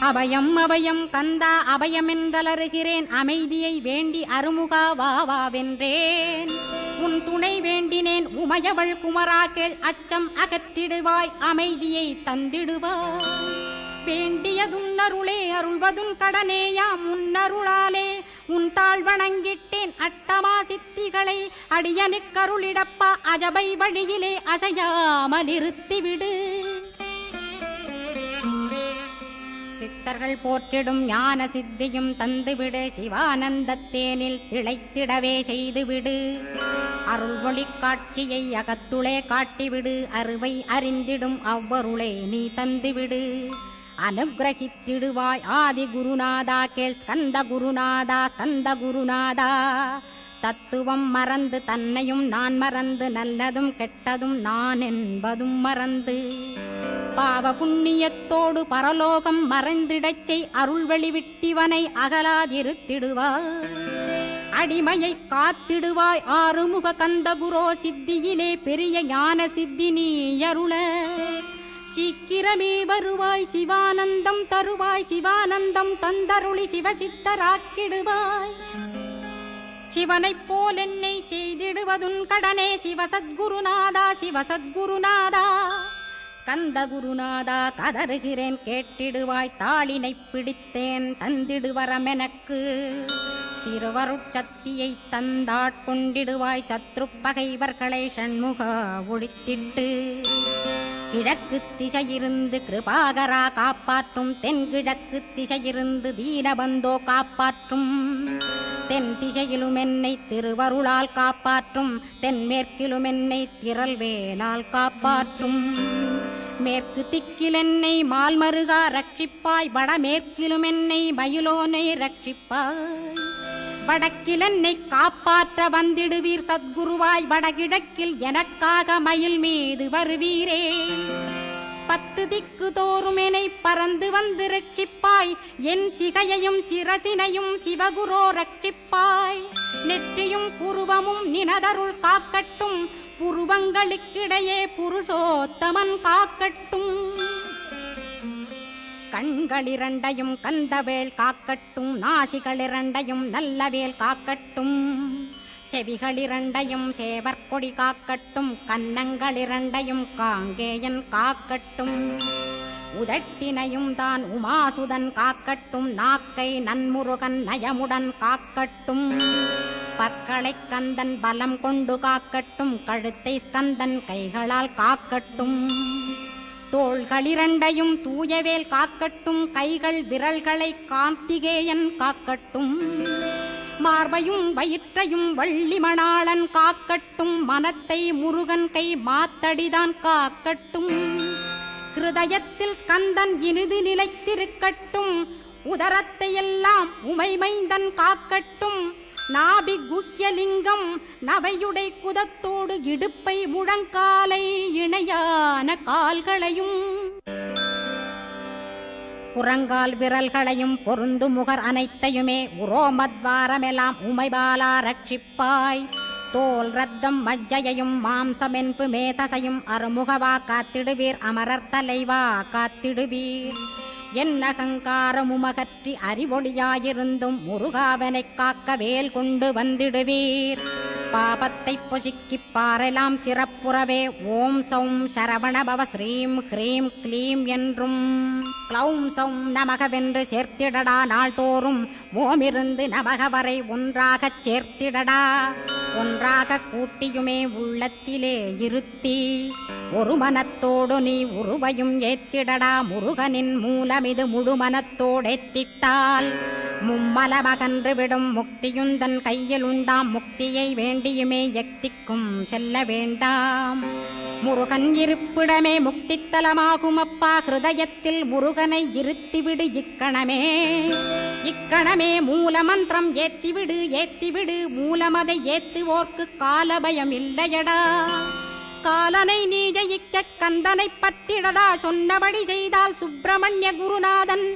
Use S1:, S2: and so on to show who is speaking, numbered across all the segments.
S1: அபயம் அபயம் கந்தா அபயம் என்றலறுகிறேன் அமைதியை வேண்டி அருமுகா வா வென்றேன். உன் துணை வேண்டினேன். உமையவள் குமரா அச்சம் அகற்றிடுவாய். அமைதியை தந்திடுவாய். வேண்டியதுன் அருளே அருள்வதும் கடனேயாம். உன்னருளாலே உன் தாழ் வணங்கிட்டேன். அட்டமா சித்திகளை அடியனுக்கருளிடப்பா. அஜபை வழியிலே அசையாமல் இருத்திவிடு சித்தர்கள் போற்றிடும் ஞான சித்தியும் தந்துவிடு சிவானந்தத்தேனில் திளைத்திடவே செய்துவிடு. அருள்மொழி காட்சியை அகத்துளே காட்டிவிடு அருவை அறிந்திடும் அவ்வருளே நீ தந்துவிடு. அனுகிரகித்திடுவாய் ஆதி குருநாதா கேள் ஸ்கந்த குருநாதா ஸ்கந்த குருநாதா தத்துவம் மறந்து தன்னையும் நான் மறந்து நல்லதும் கெட்டதும் நான் என்பதும் மறந்து. பாவ புண்ணியத்தோடு பரலோகம் மறைந்திடச்சை செய் அருள் வெளிவிட்டிவனை அகலாதிருத்திடுவாய் அடிமையை காத்திடுவாய் ஆறுமுக கந்தகுரோ சித்தியிலே பெரிய ஞான சித்தி நீ அருள. சீக்கிரமே வருவாய் சிவானந்தம் தருவாய் சிவானந்தம் தந்தருளி சிவசித்தராக்கிடுவாய். சிவனைப் போல் என்னை செய்திடுவதுன் கடனே சிவசத்குருநாதா சிவசத்குருநாதா. கந்த குருநாதா கதறுகிறேன் கேட்டிடுவாய் தாளினை பிடித்தேன் தந்திடுவரமெனக்கு. திருவருட்சத்தியை தந்தாட்கொண்டிடுவாய் சத்ரு பகைவர்களை சண்முகா ஒழித்திட்டு கிழக்கு திசையிருந்து கிருபாகரா காப்பாற்றும் தென்கிழக்கு திசையிருந்து தீனபந்தோ காப்பாற்றும். தென் திசையிலும் என்னை திருவருளால் காப்பாற்றும் தென்மேற்கிலும் என்னை திரள்வேலால் காப்பாற்றும். மேற்கு திக்கில் என்னை மால்மருகா ரட்சிப்பாய் வடமேற்கிலும் என்னை மயிலோனை ரட்சிப்பாய். வடக்கில் என்னை காப்பாற்ற வந்திடுவீர் சத்குருவாய் வடகிழக்கில் எனக்காக மயில் மீது வருவீரே. பத்து திக்கு தோறும் என்னை பறந்து வந்து ரட்சிப்பாய். என் சிகையையும் சிரசினையும் சிவகுரோ ரட்சிப்பாய். நெற்றியும் புருவமும் நினதருள் காக்கட்டும். புருவங்களுக்கிடையே புருஷோத்தமன் காக்கட்டும். கண்களிரண்டையும் கந்தவேல் காக்கட்டும். நாசிகளிரண்டையும் நல்லவேல் காக்கட்டும். செவிகளிரண்டையும் சேவற்கொடி காக்கட்டும் கன்னங்களிரண்டையும் காங்கேயன் காக்கட்டும். உதட்டினையும் தான் உமாசுதன் காக்கட்டும் நாக்கை நன்முருகன் நயமுடன் காக்கட்டும். பற்களை கந்தன் பலம் கொண்டு காக்கட்டும் கழுத்தை ஸ்கந்தன் கைகளால் காக்கட்டும். தோள்களிரண்டையும் தூயவேல் காக்கட்டும் கைகள் விரல்களை கார்த்திகேயன் காக்கட்டும். மார்பையும் வயிற்றையும் வள்ளி மணாளன் காக்கட்டும் மனத்தை முருகன் கை மாத்தடிதான் காக்கட்டும். ஹிருதயத்தில் ஸ்கந்தன் இனிது நிலைத்திருக்கட்டும் உதரத்தை எல்லாம் உமைமைந்தன் காக்கட்டும். நாபி குஹ்யலிங்கம் நவையுடை குதத்தோடு இடுப்பை முழங்காலை இணையான கால்களையும் புறங்கால் விரல்களையும் பொருந்து முகர் அனைத்தையுமே உரோமத்வாரமெல்லாம் உமைபாலா ரட்சிப்பாய். தோல் ரத்தம் மஜ்ஜையையும் மாம்சமென்பு மேதசையும் அருமுகவா காத்திடுவீர் அமரர் தலைவா காத்திடுவீர். என் அகங்காரமுமகற்றி அறிவொளியாயிருந்தும் முருகாவனைக் காக்க வேல் கொண்டு வந்திடுவீர். பாபத்தை பொசுக்கி பாரெலாம் சிறப்புறவே ஓம் சௌம் சரவணபவ ஸ்ரீம் ஹ்ரீம் க்ளீம் என்றும். க்ளௌம் சௌம் நமகவென்று சேர்த்திடடா நாள்தோறும் ஓமிருந்து நமக வரை ஒன்றாகச் சேர்த்திடடா. ஒன்றாக கூட்டியுமே உள்ளத்திலே இருத்தி ஒரு மனத்தோடு நீ உருவையும் ஏத்திடடா. முருகனின் மூலமிது முழு மனத்தோடேத்திட்டால் மும்மலமகன்று விடும் முக்தியுந்தன் கையில் உண்டாம் முக்தியை வேண்டியுமே எக்திக்கும் செல்ல வேண்டாம். முருகன் இருப்பிடமே முக்தித்தலமாகும் அப்பா ஹிருதயத்தில் முருகனை இருத்திவிடு இக்கணமே. இக்கணமே மூலமந்திரம் ஏத்திவிடு ஏத்திவிடு மூலமதை ஏத்துவோர்க்கு காலபயம் இல்லையடா. காலனை நீ ஜெயிக்க கந்தனை பற்றிடடா சொன்னபடி செய்தால் சுப்பிரமணிய குருநாதன்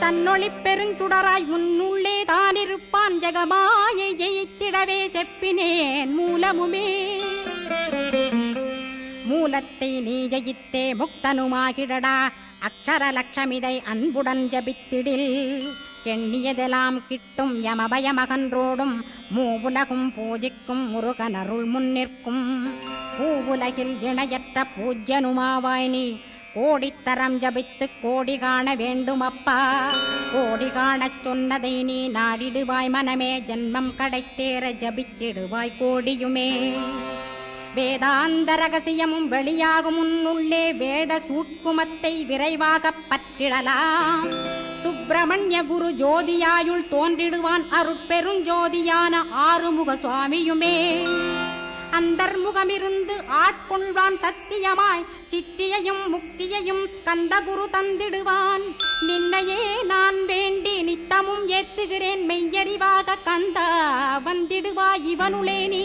S1: தன்னொளி பெருஞ்சுடராய் உன்னுள்ளே தானிருப்பான் ஜெகமாயை ஜெயித்திடவே செப்பினேன் மூலமுமே. மூலத்தை நீ ஜெயித்தே முக்தனுமாகிடடா. அக்ஷர லட்சமிதை அன்புடன் ஜபித்திடில். எண்ணியதெல்லாம் கிட்டும் யமபயமகன்றோடும் மூவுலகும் பூஜிக்கும் முருகனருள் முன்னிற்கும். பூவுலகில் இணையற்ற பூஜ்யனுமாவாய் நீ கோடித்தரம் ஜபித்து கோடி காண வேண்டும் அப்பா கோடி காணச் சொன்னதை நீ நாடிடுவாய் மனமே. ஜென்மம் கடைத்தேற ஜபித்திடுவாய் கோடியுமே. வேதாந்த ரகசியமும் வெளியாகும் உன்னுள்ளே. வேத சூட்குமத்தை விரைவாகப் பற்றிடலாம். சுப்பிரமணிய குரு ஜோதியாயுள் தோன்றிடுவான் அருட்பெருஞ்சோதியான ஆறுமுக சுவாமியுமே அந்தர்முகமிருந்து ஆட்கொள்வான் சத்தியமாய் சித்தியையும் முக்தியையும் ஸ்கந்தகுரு தந்திடுவான். நின்னையே நான் வேண்டி நித்தமும் ஏத்துகிறேன் மெய்யறிவாக கந்தா வந்திடுவாய் இவனுளே நீ.